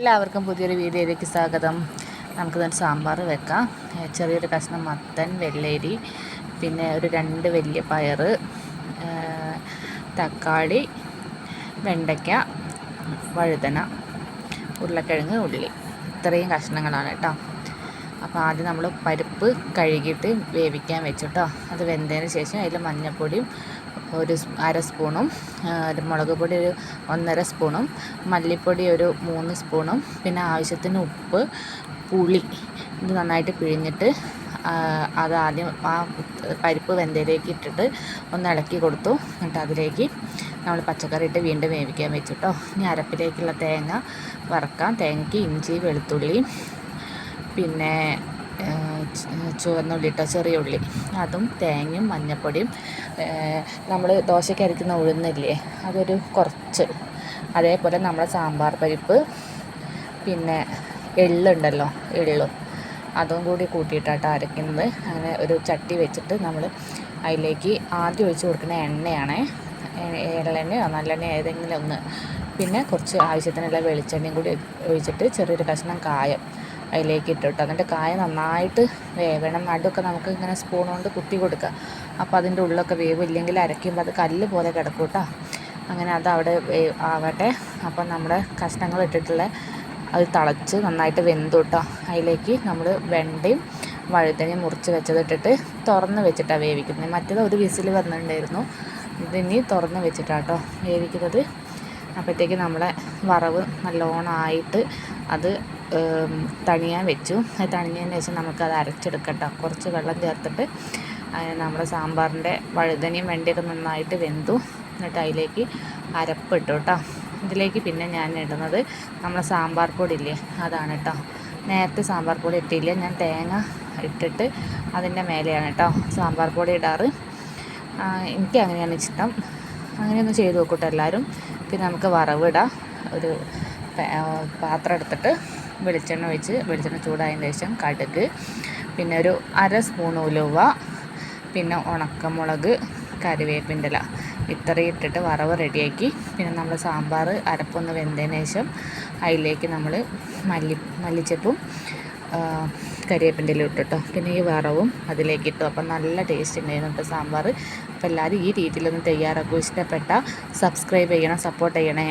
എല്ലാവർക്കും പുതിയൊരു വീഡിയോയിലേക്ക് സ്വാഗതം. നമുക്കിതൊരു സാമ്പാർ വെക്കാം. ചെറിയൊരു കഷ്ണം മത്തൻ വെള്ളരി പിന്നെ ഒരു രണ്ട് വലിയ പയർ തക്കാളി വെണ്ടയ്ക്ക വഴുതന ഉരുളക്കിഴങ്ങ് ഉള്ളി. ഇത്രയും കഷ്ണങ്ങളാണ് കേട്ടോ. അപ്പോൾ ആദ്യം നമ്മൾ പരിപ്പ് കഴുകിയിട്ട് വേവിക്കാൻ വെച്ചു കേട്ടോ അത് വെന്തതിന് ശേഷം അതിൽ മഞ്ഞൾപ്പൊടിയും ഒരു അര സ്പൂണും മുളക് പൊടി ഒരു ഒന്നര സ്പൂണും മല്ലിപ്പൊടി ഒരു മൂന്ന് സ്പൂണും പിന്നെ ആവശ്യത്തിന് ഉപ്പ് പുളി ഇത് നന്നായിട്ട് പിഴിഞ്ഞിട്ട് അത് ആദ്യം ആ പരിപ്പ് വെന്തയിലേക്ക് ഇട്ടിട്ട് ഒന്ന് ഇളക്കി കൊടുത്തു. എന്നിട്ട് അതിലേക്ക് നമ്മൾ പച്ചക്കറി ഇട്ട് വീണ്ടും വേവിക്കാൻ വെച്ചിട്ടോ. ഇനി അരപ്പിലേക്കുള്ള തേങ്ങ വറക്കാം. തേങ്ങയ്ക്ക് ഇഞ്ചി വെളുത്തുള്ളി പിന്നെ ചുവന്നുള്ളി ഇട്ടോ ചെറിയ ഉള്ളി. അതും തേങ്ങയും മഞ്ഞൾപ്പൊടിയും നമ്മൾ ദോശയ്ക്ക് അരയ്ക്കുന്ന ഉഴുന്നില്ലേ അതൊരു കുറച്ച്. അതേപോലെ നമ്മുടെ സാമ്പാർ പരിപ്പ് പിന്നെ എള്ളുണ്ടല്ലോ എള്ളു. അതും കൂടി കൂട്ടിയിട്ടാട്ടോ അരയ്ക്കുന്നത് അങ്ങനെ ഒരു ചട്ടി വെച്ചിട്ട് നമ്മൾ അതിലേക്ക് ആദ്യം ഒഴിച്ച് കൊടുക്കുന്ന എണ്ണയാണ്. എള്ളെണ്ണയോ നല്ലെണ്ണ ഏതെങ്കിലും ഒന്ന്. പിന്നെ കുറച്ച് ആവശ്യത്തിനുള്ള വെളിച്ചെണ്ണയും കൂടി ഒഴിച്ചിട്ട് ചെറിയൊരു കഷ്ണം കായം. അതിലേക്ക് ഇട്ടിട്ട് എന്നിട്ട് കായ നന്നായിട്ട് വേവണം. നടുവൊക്കെ നമുക്ക് ഇങ്ങനെ സ്പൂൺ കൊണ്ട് കുത്തി കൊടുക്കുക അപ്പോൾ അതിന്റെ ഉള്ളൊക്കെ വേവില്ലെങ്കിൽ അരയ്ക്കുമ്പോൾ അത് കല്ല് പോലെ കിടക്കും കേട്ടോ അങ്ങനെ അത് അവിടെ ആവട്ടെ. അപ്പം നമ്മുടെ കഷ്ണങ്ങൾ ഇട്ടിട്ടുള്ള അത് തിളച്ച് നന്നായിട്ട് വെന്തു കേട്ടോ അതിലേക്ക് നമ്മൾ വെണ്ടയും വഴുതനയും മുറിച്ച് വെച്ചതിട്ടിട്ട് തുറന്ന് വെച്ചിട്ടാണ് വേവിക്കുന്നത്. മറ്റേത് ഒരു വിസിൽ വന്നിട്ടുണ്ടായിരുന്നു. ഇതിനി തുറന്ന് വെച്ചിട്ടാണ് കേട്ടോ വേവിക്കുന്നത്. അപ്പോഴത്തേക്ക് നമ്മളെ വറവ് നല്ലോണമായിട്ട് അത് തണിയാൻ വെച്ചു. തണിഞ്ഞതിന് ശേഷം നമുക്കത് അരച്ചെടുക്കട്ടോ. കുറച്ച് വെള്ളം ചേർത്തിട്ട് നമ്മുടെ സാമ്പാറിന്റെ വഴുതനയും വെണ്ടയൊക്കെ നന്നായിട്ട് വെന്തു. എന്നിട്ട് അതിലേക്ക് അരപ്പിട്ടു കേട്ടോ. ഇതിലേക്ക് പിന്നെ ഞാൻ ഇടുന്നത് നമ്മളെ സാമ്പാർ പൊടി ഇല്ലേ അതാണ് കേട്ടോ. നേരത്തെ സാമ്പാർ പൊടി ഇട്ടില്ല. ഞാൻ തേങ്ങ ഇട്ടിട്ട് അതിന്റെ മേലെയാണ് കേട്ടോ സാമ്പാർ പൊടി ഇടാറ്. എനിക്ക് അങ്ങനെയാണ് ഇഷ്ടം. അങ്ങനെയൊന്ന് ചെയ്ത് നോക്കൂട്ടോ എല്ലാവരും. പിന്നെ നമുക്ക് വറവിടാം ഒരു പാത്രം എടുത്തിട്ട് വെളിച്ചെണ്ണ ഒഴിച്ച് വെളിച്ചെണ്ണ ചൂടായതിന് ശേഷം കടുക് പിന്നെ ഒരു അര സ്പൂൺ ഉലുവ പിന്നെ ഉണക്കമുളക് കറിവേപ്പിന്റെ ഇല ഇത്രയും ഇട്ടിട്ട് വറവ് റെഡിയാക്കി. പിന്നെ നമ്മൾ സാമ്പാർ അരപ്പൊന്ന് വെന്തതിന് ശേഷം അതിലേക്ക് നമ്മൾ മല്ലി മല്ലിച്ചപ്പും കരിവേപ്പിന്റെ ഇല ഇട്ടിട്ടോ പിന്നെ ഈ വറവും അതിലേക്ക് ഇട്ടു. അപ്പം നല്ല ടേസ്റ്റ് ഉണ്ടായിരുന്നു കേട്ടോ സാമ്പാർ. അപ്പോൾ എല്ലാവരും ഈ രീതിയിലൊന്ന് തയ്യാറാക്കും. ഇഷ്ടപ്പെട്ട സബ്സ്ക്രൈബ് ചെയ്യണം സപ്പോർട്ട് ചെയ്യണേ.